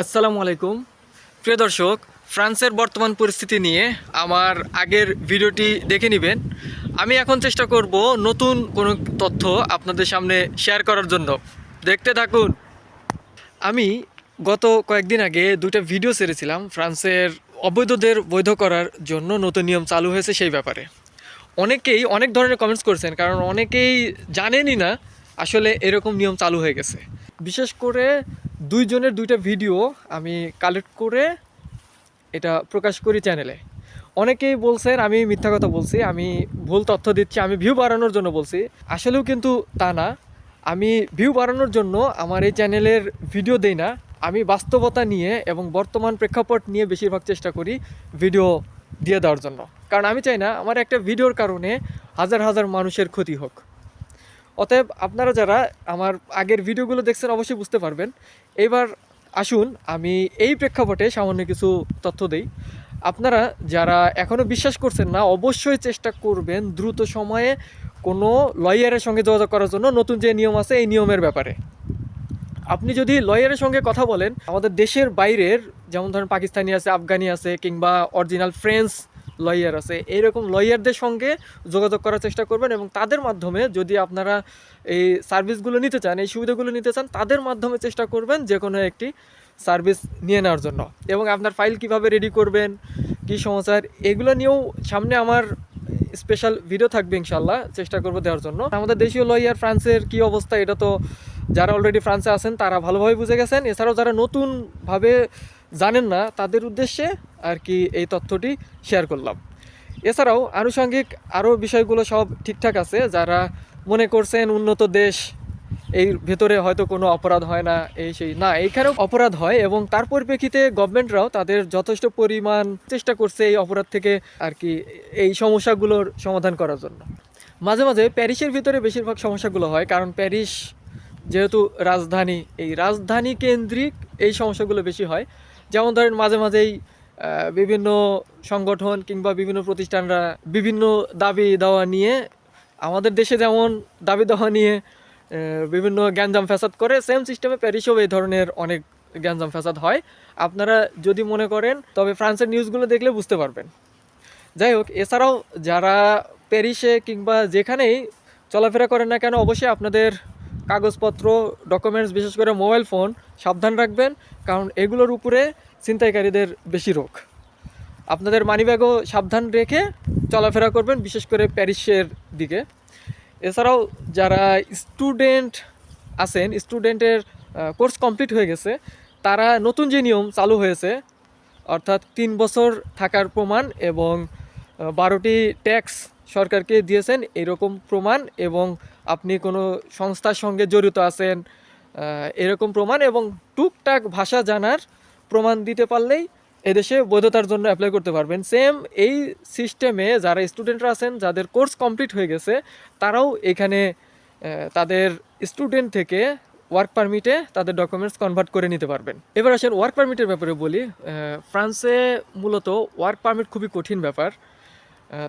আসসালামু আলাইকুম। প্রিয় দর্শক, ফ্রান্সের বর্তমান পরিস্থিতি নিয়ে আমার আগের ভিডিওটি দেখে নেবেন। আমি এখন চেষ্টা করব নতুন কোনো তথ্য আপনাদের সামনে শেয়ার করার জন্য। দেখতে থাকুন। আমি গত কয়েকদিন আগে দুটো ভিডিও ছেড়েছিলাম ফ্রান্সের অবৈধদের বৈধ করার জন্য নতুন নিয়ম চালু হয়েছে সেই ব্যাপারে। অনেকেই অনেক ধরনের কমেন্টস করেছেন, কারণ অনেকেই জানেনই না আসলে এরকম নিয়ম চালু হয়ে গেছে। বিশেষ করে দুইজনের দুইটা ভিডিও আমি কালেক্ট করে এটা প্রকাশ করি চ্যানেলে অনেকেই বলছেন, আমি মিথ্যা কথা বলছি, আমি ভুল তথ্য দিচ্ছি, আমি ভিউ বাড়ানোর জন্য বলছি। আসলেও কিন্তু তা না। আমি ভিউ বাড়ানোর জন্য আমার এই চ্যানেলের ভিডিও দেই না। আমি বাস্তবতা নিয়ে এবং বর্তমান প্রেক্ষাপট নিয়ে বেশিরভাগ চেষ্টা করি ভিডিও দিয়ে দেওয়ার জন্য। কারণ আমি চাই না, আমার একটা ভিডিওর কারণে হাজার হাজার মানুষের ক্ষতি হোক। অতএব আপনারা যারা আমার আগের ভিডিওগুলো দেখছেন অবশ্যই বুঝতে পারবেন। এবার আসুন, আমি এই প্রেক্ষাপটে সামান্য কিছু তথ্য দেই। আপনারা যারা এখনও বিশ্বাস করছেন না, অবশ্যই চেষ্টা করবেন দ্রুত সময়ে কোনো লয়ারের সঙ্গে যোগাযোগ করার জন্য নতুন যে নিয়ম আছে, এই নিয়মের ব্যাপারে। আপনি যদি লয়ারের সঙ্গে কথা বলেন, আমাদের দেশের বাইরের, যেমন ধরেন পাকিস্তানি আছে, আফগানি আছে, কিংবা অরিজিনাল ফ্রেঞ্চ লয়ার আছে। এইরকম লয়ারদের সঙ্গে যোগাযোগ করার চেষ্টা করবেন এবং তাদের মাধ্যমে যদি আপনারা এই সার্ভিসগুলো নিতে চান, এই সুবিধাগুলো নিতে চান, তাদের মাধ্যমে চেষ্টা করবেন যে কোনো একটি সার্ভিস নিয়ে নেওয়ার জন্য। এবং আপনার ফাইল কীভাবে রেডি করবেন, কী সমাচার, এগুলো নিয়েও সামনে আমার স্পেশাল ভিডিও থাকবে ইনশাল্লাহ চেষ্টা করব দেওয়ার জন্য। আমাদের দেশীয় লয়ার ফ্রান্সের কি অবস্থা, এটা তো যারা অলরেডি ফ্রান্সে আছেন, তারা ভালোভাবে বুঝে গেছেন। এছাড়াও যারা নতুনভাবে জানেন না, তাদের উদ্দেশ্যে আর কি এই তথ্যটি শেয়ার করলাম। এছাড়াও আনুষঙ্গিক আরও বিষয়গুলো সব ঠিকঠাক আছে, যারা মনে করছেন উন্নত দেশ এই ভেতরে হয়তো কোনো অপরাধ হয় না, এই সেই, না, এইখানেও অপরাধ হয় এবং তার পরিপ্রেক্ষিতে গভর্নমেন্টরাও তাদের যথেষ্ট পরিমাণ চেষ্টা করছে এই অপরাধ থেকে আর কি এই সমস্যাগুলোর সমাধান করার জন্য। মাঝে মাঝে প্যারিসের ভিতরে বেশিরভাগ সমস্যাগুলো হয়, কারণ প্যারিস যেহেতু রাজধানী, এই রাজধানী কেন্দ্রিক এই সমস্যাগুলো বেশি হয়। যেমন ধরেন মাঝে মাঝেই বিভিন্ন সংগঠন কিংবা বিভিন্ন প্রতিষ্ঠানরা বিভিন্ন দাবি দেওয়া নিয়ে আমাদের দেশে যেমন দাবি দেওয়া নিয়ে বিভিন্ন গ্যাঞ্জাম ফ্যাসাদ করে সেম সিস্টেমে প্যারিসেও এই ধরনের অনেক গ্যাঞ্জাম ফ্যাসাদ হয়। আপনারা যদি মনে করেন, তবে ফ্রান্সের নিউজগুলো দেখলে বুঝতে পারবেন। যাই হোক, এছাড়াও যারা প্যারিসে কিংবা যেখানেই চলাফেরা করেন না কেন, অবশ্যই আপনাদের কাগজপত্র ডকুমেন্টস বিশেষ করে মোবাইল ফোন সাবধান রাখবেন, কারণ এগুলোর উপরে ছিনতাইকারীদের বেশি রোগ। আপনাদের মানিব্যাগও সাবধান রেখে চলাফেরা করবেন, বিশেষ করে প্যারিসের দিকে। এছাড়াও যারা স্টুডেন্ট আছেন স্টুডেন্টের কোর্স কমপ্লিট হয়ে গেছে, তারা নতুন যে নিয়ম চালু হয়েছে, অর্থাৎ তিন বছর থাকার প্রমাণ এবং বারোটি ট্যাক্স সরকারকে দিয়েছেন এরকম প্রমাণ এবং আপনি কোনো সংস্থার সঙ্গে জড়িত আছেন এরকম প্রমাণ এবং টুকটাক ভাষা জানার প্রমাণ দিতে পারলেই এদেশে বৈধতার জন্য অ্যাপ্লাই করতে পারবেন। সেম এই সিস্টেমে যারা স্টুডেন্টরা আছেন, যাদের কোর্স কমপ্লিট হয়ে গেছে, তারাও এখানে তাদের স্টুডেন্ট থেকে ওয়ার্ক পারমিটে তাদের ডকুমেন্টস কনভার্ট করে নিতে পারবেন। এবার আসেন ওয়ার্ক পারমিটের ব্যাপারে বলি। ফ্রান্সে মূলত ওয়ার্ক পারমিট খুবই কঠিন ব্যাপার।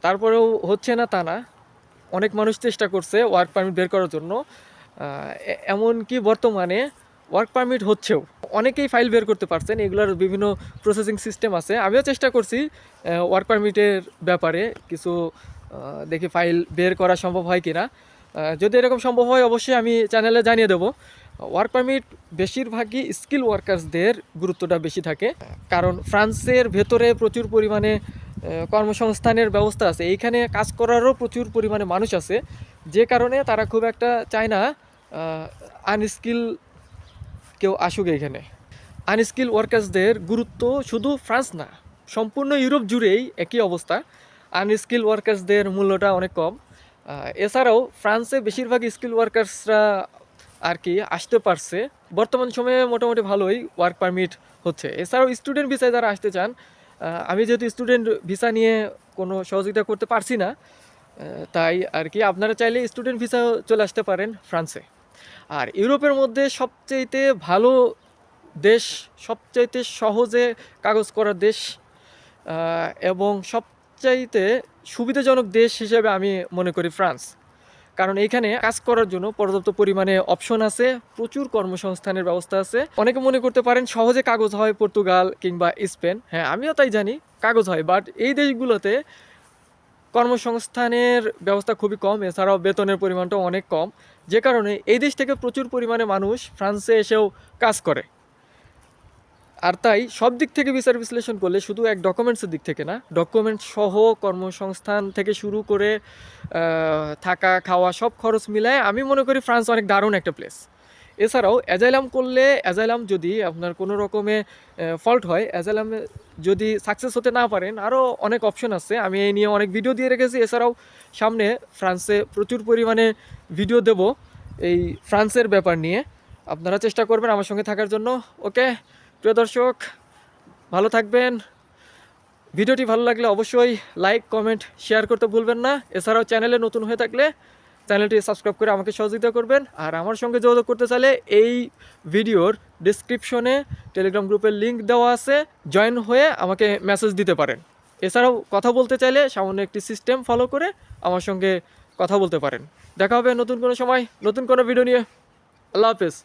তারপরেও হচ্ছে না তা না। অনেক মানুষ চেষ্টা করছে ওয়ার্ক পারমিট বের করার জন্য। এমনকি বর্তমানে ওয়ার্ক পারমিট হচ্ছেও। অনেকেই ফাইল বের করতে পারছেন এগুলোর বিভিন্ন প্রসেসিং সিস্টেম আছে। আমিও চেষ্টা করছি ওয়ার্ক পারমিটের ব্যাপারে কিছু দেখি ফাইল বের করা সম্ভব হয় কিনা। আহ, যদি এরকম সম্ভব হয় অবশ্যই আমি চ্যানেলে জানিয়ে দেবো। ওয়ার্ক পারমিট বেশিরভাগই স্কিল ওয়ার্কার্সদের গুরুত্বটা বেশি থাকে। কারণ ফ্রান্সের ভেতরে প্রচুর পরিমাণে কর্মসংস্থানের ব্যবস্থা আছে। এইখানে কাজ করারও প্রচুর পরিমাণে মানুষ আছে। যে কারণে তারা খুব একটা চায় না আনস্কিল কেউ আসুক এখানে আনস্কিল ওয়ার্কার্সদের গুরুত্ব শুধু ফ্রান্স না, সম্পূর্ণ ইউরোপ জুড়েই একই অবস্থা। আনস্কিল ওয়ার্কার্সদের মূল্যটা অনেক কম। এছাড়াও ফ্রান্সে বেশিরভাগ স্কিল ওয়ার্কার্সরা আর কি আসতে পারছে। বর্তমান সময়ে মোটামুটি ভালোই ওয়ার্ক পারমিট হচ্ছে। এছাড়াও স্টুডেন্ট ভিসায় যারা আসতে চান আমি যেহেতু স্টুডেন্ট ভিসা নিয়ে কোনো সহযোগিতা করতে পারছি না তাই আর কি আপনারা চাইলে স্টুডেন্ট ভিসা চলে আসতে পারেন ফ্রান্সে আর ইউরোপের মধ্যে সবচাইতে ভালো দেশ, সবচাইতে সহজে কাগজ করা দেশ এবং সবচাইতে সুবিধাজনক দেশ হিসেবে আমি মনে করি ফ্রান্স কারণ এইখানে কাজ করার জন্য পর্যাপ্ত পরিমাণে অপশন আছে, প্রচুর কর্মসংস্থানের ব্যবস্থা আছে। অনেকে মনে করতে পারেন সহজে কাগজ হয় পর্তুগাল কিংবা স্পেন। হ্যাঁ আমিও তাই জানি, কাগজ হয়। বাট এই দেশগুলোতে কর্মসংস্থানের ব্যবস্থা খুবই কম, এছাড়াও বেতনের পরিমাণটাও অনেক কম। যে কারণে এই দেশ থেকে প্রচুর পরিমাণে মানুষ ফ্রান্সে এসেও কাজ করে। আর তাই সব দিক থেকে বিচার বিশ্লেষণ করলে শুধু এক ডকুমেন্টসের দিক থেকে না ডকুমেন্ট সহ কর্মসংস্থান থেকে শুরু করে থাকা, খাওয়া সব খরচ মিলায় আমি মনে করি ফ্রান্স অনেক দারুণ একটা প্লেস এছাড়াও অ্যাজাইলাম করলে, অ্যাজাইলাম যদি আপনার কোনো রকমে ফল্ট হয়, অ্যাজাইলামে যদি সাকসেস হতে না পারেন, আরও অনেক অপশন আছে। আমি এই নিয়ে অনেক ভিডিও দিয়ে রেখেছি। এছাড়াও সামনে ফ্রান্সে প্রচুর পরিমাণে ভিডিও দেব এই ফ্রান্সের ব্যাপার নিয়ে। আপনারা চেষ্টা করবেন আমার সঙ্গে থাকার জন্য। ওকে প্রিয় দর্শক, ভালো থাকবেন। ভিডিওটি ভালো লাগলে অবশ্যই লাইক, কমেন্ট, শেয়ার করতে ভুলবেন না। এছাড়াও চ্যানেলে নতুন হয়ে থাকলে চ্যানেলটি সাবস্ক্রাইব করে আমাকে সহযোগিতা করবেন। আর আমার সঙ্গে যোগাযোগ করতে চাইলে এই ভিডিওর ডিসক্রিপশনে টেলিগ্রাম গ্রুপের লিংক দেওয়া আছে। জয়েন হয়ে আমাকে মেসেজ দিতে পারেন। এছাড়াও কথা বলতে চাইলে সামান্য একটি সিস্টেম ফলো করে আমার সঙ্গে কথা বলতে পারেন। দেখা হবে নতুন কোনো সময়, নতুন কোনো ভিডিও নিয়ে। আল্লাহ হাফেজ।